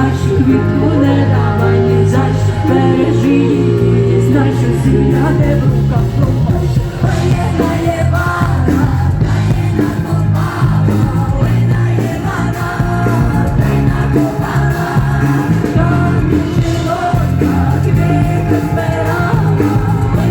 пащу, квітку не давай ні за. Бережи її, знай, що сім'я не в руках.